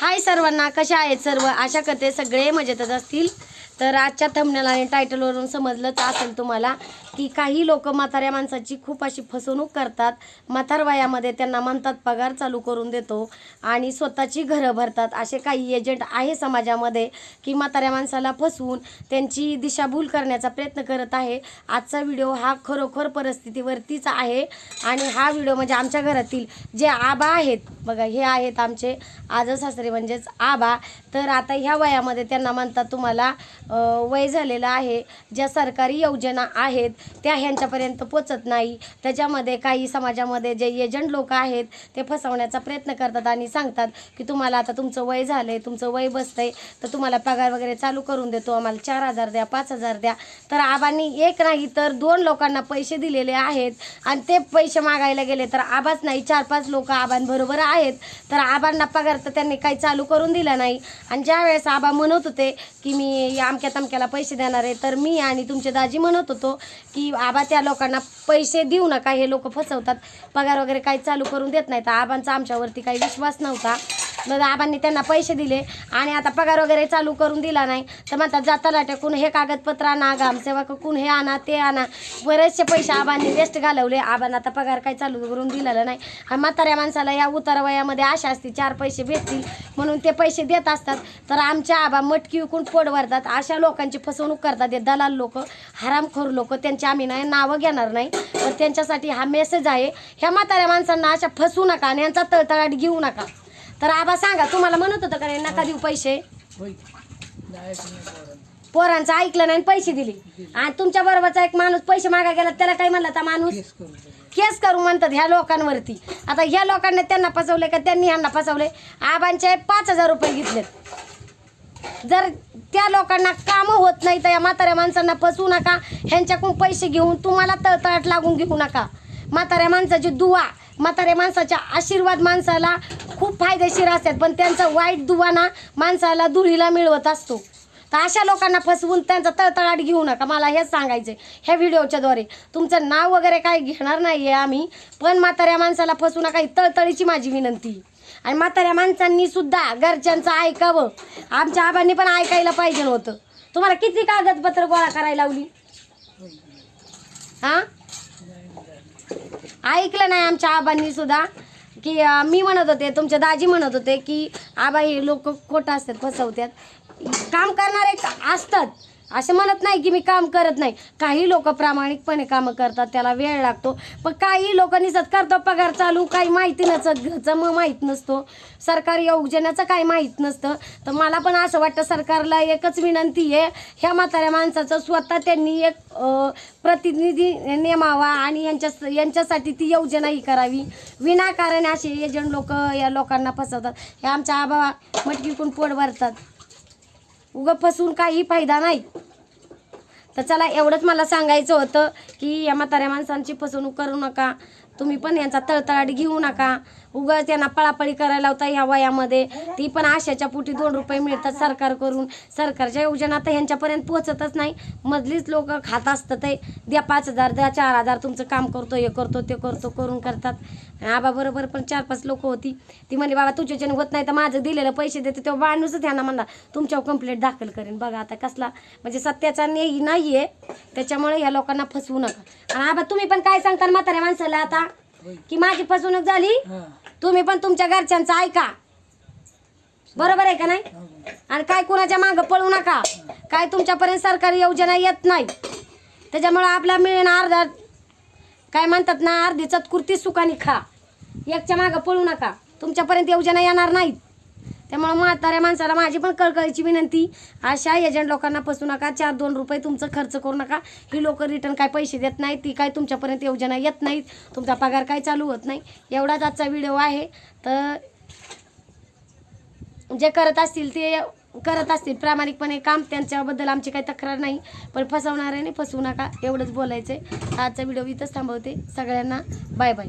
हाय सर्वांना कशा आहेत सर्व? आशा करते सगळे मजेतच असतील. तर आजच्या थंबनेल आणि टायटलवरून समजलंच असेल तुम्हाला. की काही लोक म्हाताऱ्या माणसाची खूप अशी फसवणूक करतात. म्हातार वयामध्ये त्यांना म्हणतात पगार चालू करून देतो. आणि स्वतःची घरं भरतात. असे काही एजंट आहे समाजामध्ये की म्हाताऱ्या माणसाला फसवून त्यांची दिशाभूल करण्याचा प्रयत्न करत आहे. आजचा व्हिडिओ हा खरोखर परिस्थितीवरतीच आहे. आणि हा व्हिडिओ म्हणजे आमच्या घरातील जे आबा आहेत बघा हे आहेत आमचे आज सासरे म्हणजेच आबा. तर आता ह्या वयामध्ये त्यांना म्हणतात तुम्हाला वय झालेलं आहे. ज्या सरकारी योजना आहेत त्या ह्यांच्यापर्यंत पोचत नाही. त्याच्यामध्ये काही समाजामध्ये जे एजंट लोक आहेत ते फसवण्याचा प्रयत्न करतात आणि सांगतात की तुम्हाला आता तुमचं वय झालं आहे तुमचं वय बसतं आहे तर तुम्हाला पगार वगैरे चालू करून देतो आम्हाला चार हजार द्या पाच हजार द्या. तर आबांनी एक नाही तर दोन लोकांना पैसे दिलेले आहेत आणि ते पैसे मागायला गेले तर आबाच नाही. चार पाच लोक आबांबरोबर आहेत तर आबांना पगार तर त्यांनी काही चालू करून दिला नाही. आणि ज्या वेळेस आबा म्हणत होते की मी या अमक्या तमक्याला पैसे देणार आहे तर मी आणि तुमचे दाजी म्हणत होतो की की आबा त्या लोकांना पैसे देऊ नका हे लोक फसवतात. पगार वगैरे काही चालू करून देत नाहीत. आबांचा आमच्यावरती काही विश्वास नव्हता. मग आबांनी त्यांना पैसे दिले आणि आता पगार वगैरे चालू करून दिला नाही. तर म्हणतात जाताला टाकून हे कागदपत्र आणा ग्रामसेवक कोण हे आणा ते आणा. बरेचसे पैसे आबांनी वेस्ट घालवले. आबांना आता पगार काही चालू करून दिलेला नाही. आणि म्हाताऱ्या माणसाला या उतार वयामध्ये आशा असते चार पैसे भेटतील म्हणून ते पैसे देत असतात. तर आमच्या आबा मटकी विकून पोट भरतात. अशा लोकांची फसवणूक करतात. हे दलाल लोक हरामखोर लोक त्यांची आम्ही नाही नावं घेणार नाही. तर त्यांच्यासाठी हा मेसेज आहे. ह्या म्हाताऱ्या माणसांना अशा फसवू नका आणि यांचा तळतळाट घेऊ नका. तर आबा सांगा तुम्हाला म्हणत होतं का नाही नका देऊ पैसे? होय नाही. पोरांचं ऐकलं नाही आणि पैसे दिले. आणि तुमच्या बरोबरचा एक माणूस पैसे मागा गेला त्याला काय म्हणला माणूस? केस करून. केस करू म्हणतात ह्या लोकांवरती. आता ह्या लोकांनी त्यांना फसवले का? त्यांनी ह्यांना फसवले आबांचे पाच हजार रुपये घेतलेत. जर त्या लोकांना कामं होत नाही तर या म्हाताऱ्या माणसांना फसवू नका. ह्यांच्याकडून पैसे घेऊन तुम्हाला तळतळाट लागून घेऊ नका. म्हाताऱ्या माणसाची दुवा म्हाताऱ्या माणसाच्या आशीर्वाद माणसाला खूप फायदेशीर असतात पण त्यांचा वाईट दुवाना माणसाला धुळीला मिळवत असतो. तर अशा लोकांना फसवून त्यांचा तळतळाट घेऊ नका मला हेच सांगायचं आहे ह्या व्हिडिओच्याद्वारे तुमचं नाव वगैरे काही घेणार नाही आहे आम्ही पण म्हाताऱ्या माणसाला फसवू नका ही तळतळीची माझी विनंती. आणि म्हाताऱ्या माणसांनी सुद्धा घरच्यांचं ऐकावं. आमच्या आबांनी पण ऐकायला पाहिजे होतं तुम्हाला किती कागदपत्र गोळा करायला लावली? हां? ऐकलं नाही आमच्या आबांनी सुद्धा. की अं, मी म्हणत होते तुमचे दाजी म्हणत होते की आबा हे लोक खोटं असतात फसवतात. काम करणारे असतात. असं म्हणत नाही की मी काम करत नाही. काही लोक प्रामाणिकपणे कामं करतात त्याला वेळ लागतो. पण काही लोक निसत करतो पगार चालू काही माहिती नसत. मग माहीत नसतो. सरकारी योजनेचं काही माहीत नसतं. तर मला पण असं वाटतं सरकारला एकच विनंती आहे ह्या म्हाताऱ्या माणसाचं स्वतः त्यांनी एक प्रतिनिधी नेमावा आणि यांच्या यांच्यासाठी ती योजना ही करावी. विनाकारण असे एजंट लोक या लोकांना फसवतात. हे आमच्या आबा मटकीकून पोट भरतात. उगं फसून काही फायदा नाही. तर चला एवढंच मला सांगायचं होतं की या म्हाताऱ्या माणसांची फसवणूक करू नका. तुम्ही पण यांचा तळतळाट घेऊ नका. उगाच त्यांना पळापळी करायला लावता ह्या वयामध्ये. ती पण आशाच्या पोटी दोन रुपये मिळतात सरकारकडून सरकारच्या योजना तर ह्यांच्यापर्यंत पोहोचतच नाही. मधलीच लोक खात असतात ते. द्या पाच हजार द्या चार हजार तुमचं काम करतो हे करतो ते करतो करून करतात. आबाबरोबर पण चार पाच लोक होती. ती म्हणली बाबा तुझ्याच्याने होत नाही तर माझं दिलेलं पैसे देते तेव्हा माणूसच ह्यांना म्हणला तुमच्यावर कंप्लेंट दाखल करेन. बघा आता कसला म्हणजे सत्याचा न्याय नाही आहे त्याच्यामुळे या लोकांना फसवू नका. आणि आबा तुम्ही पण काय सांगता म्हाताऱ्या माणसाला आता? की माझी फसवणूक झाली. तुम्ही पण तुमच्या घरच्यांचं ऐका. बरोबर आहे का नाही. आणि काय कुणाच्या मागं पळू नका. काय तुमच्यापर्यंत सरकारी योजना येत नाही. त्याच्यामुळं आपला मिळेन अर्धा काय म्हणतात ना अर्धी चतकुर्ती सुखानी खा. एकच्या मागं पळू नका. तुमच्यापर्यंत योजना येणार नाहीत. त्यामुळं म्हाताऱ्या माणसाला माझी पण कळकळीची विनंती. अशा एजंट लोकांना फसू नका. चार दोन रुपये तुमचं खर्च करू नका. ही लोक रिटर्न काय पैसे देत नाहीत ती काय तुमच्यापर्यंत योजना येत नाहीत. तुमचा पगार काय चालू होत नाही. एवढाच आजचा व्हिडिओ आहे. तर जे करत असतील ते करत असतील. प्रामाणिकपणे काम त्यांच्याबद्दल आमची काही तक्रार नाही. पण फसवणाऱ्याने फसवू नका. एवढंच बोलायचं आहे आजचा व्हिडिओ इथंच थांबवते. सगळ्यांना बाय बाय